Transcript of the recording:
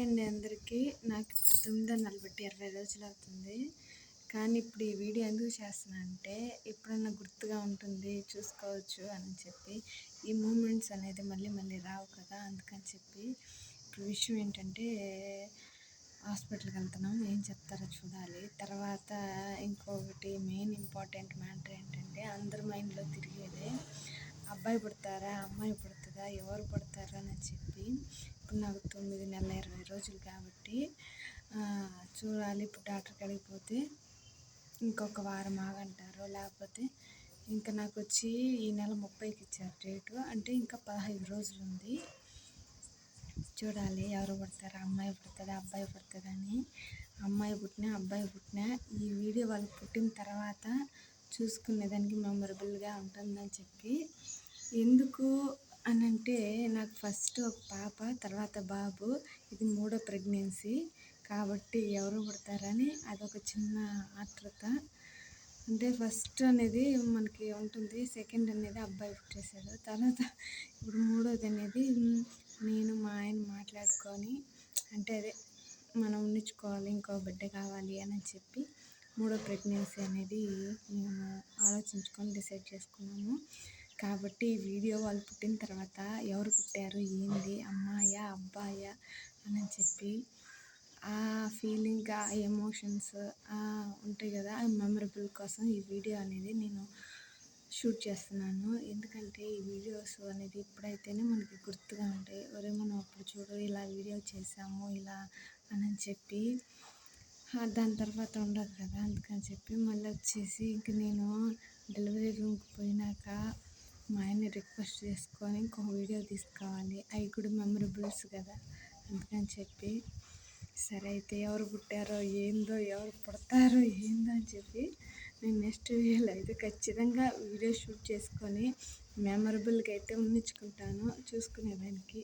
Hi అండి అందరికీ. నాకు ఇప్పుడు తొమ్మిది నలభై ఇరవై రోజులు అవుతుంది. కానీ ఇప్పుడు ఈ వీడియో ఎందుకు చేస్తున్నా అంటే ఎప్పుడన్నా గుర్తుగా ఉంటుంది చూసుకోవచ్చు అని చెప్పి ఈ మూమెంట్స్ అనేది మళ్ళీ మళ్ళీ రావు కదా అందుకని చెప్పి ఇప్పుడు విషయం ఏంటంటే హాస్పిటల్కి వెళ్తున్నాం. ఏం చెప్తారో చూడాలి. తర్వాత ఇంకొకటి మెయిన్ ఇంపార్టెంట్ మ్యాటర్ ఏంటంటే అందరి మైండ్లో తిరిగేదే అబ్బాయి పుడతారా అమ్మాయి పుడుతుందా ఎవరు పుడతారా అని చెప్పి ఇప్పుడు నాకు తొమ్మిది నెలల రోజులు కాబట్టి చూడాలి ఇప్పుడు డాక్టర్ కాడికి పోతే ఇంకొక వారం ఆగంటారు లేకపోతే ఇంకా నాకు వచ్చి ఈ నెల ముప్పైకి ఇచ్చారు డేటు. అంటే ఇంకా పదహైదు రోజులు ఉంది. చూడాలి ఎవరు పుడతారు అమ్మాయి పుడుతుందా అబ్బాయి పుడుతుందని అమ్మాయి పుట్టినా అబ్బాయి పుట్టినా ఈ వీడియో వాళ్ళు పుట్టిన తర్వాత చూసుకునేదానికి మెమొరబుల్గా ఉంటుందని చెప్పి. ఎందుకు అని అంటే నాకు ఫస్ట్ ఒక పాప తర్వాత బాబు. ఇది మూడో ప్రెగ్నెన్సీ. కాబట్టి ఎవరు పుడతారని అదొక చిన్న ఆతృత అంటే ఫస్ట్ అనేది మనకి ఉంటుంది. సెకండ్ అనేది అబ్బాయి పుట్టేశాడు. తర్వాత ఇప్పుడు మూడోది అనేది నేను మా ఆయన మాట్లాడుకొని అంటే అదే మనం ఉండించుకోవాలి ఇంకో బిడ్డ కావాలి అని చెప్పి మూడో ప్రెగ్నెన్సీ అనేది మేము ఆలోచించుకొని డిసైడ్ చేసుకున్నాము. కాబట్టి ఈ వీడియో వాళ్ళు పుట్టిన తర్వాత ఎవరు పుట్టారు ఏంది అమ్మాయా అబ్బాయా అని చెప్పి ఆ ఫీలింగ్ ఆ ఎమోషన్స్ ఉంటాయి కదా ఆ మెమరబుల్ కోసం ఈ వీడియో అనేది నేను షూట్ చేస్తున్నాను. ఎందుకంటే ఈ వీడియోస్ అనేది ఇప్పుడైతేనే మనకి గుర్తుగా ఉంటాయి. ఒరే మనం అప్పుడు చూడు ఇలా వీడియో చేసాము ఇలా అని చెప్పి దాని తర్వాత ఉండదు కదా అందుకని చెప్పి మళ్ళీ వచ్చేసి ఇంక నేను డెలివరీ రూమ్కి పోయినాక మా ఆయన్ని రిక్వెస్ట్ చేసుకొని ఇంకో వీడియో తీసుకోవాలి. అవి కూడా మెమరబుల్స్ కదా. అందుకని చెప్పి సరే అయితే ఎవరు పుట్టారో ఏందో ఎవరు పుడతారో ఏందో అని చెప్పి నేను నెక్స్ట్ వీడియోలో అయితే ఖచ్చితంగా వీడియో షూట్ చేసుకొని మెమరబుల్గా అయితే ఉండించుకుంటాను చూసుకునేదానికి.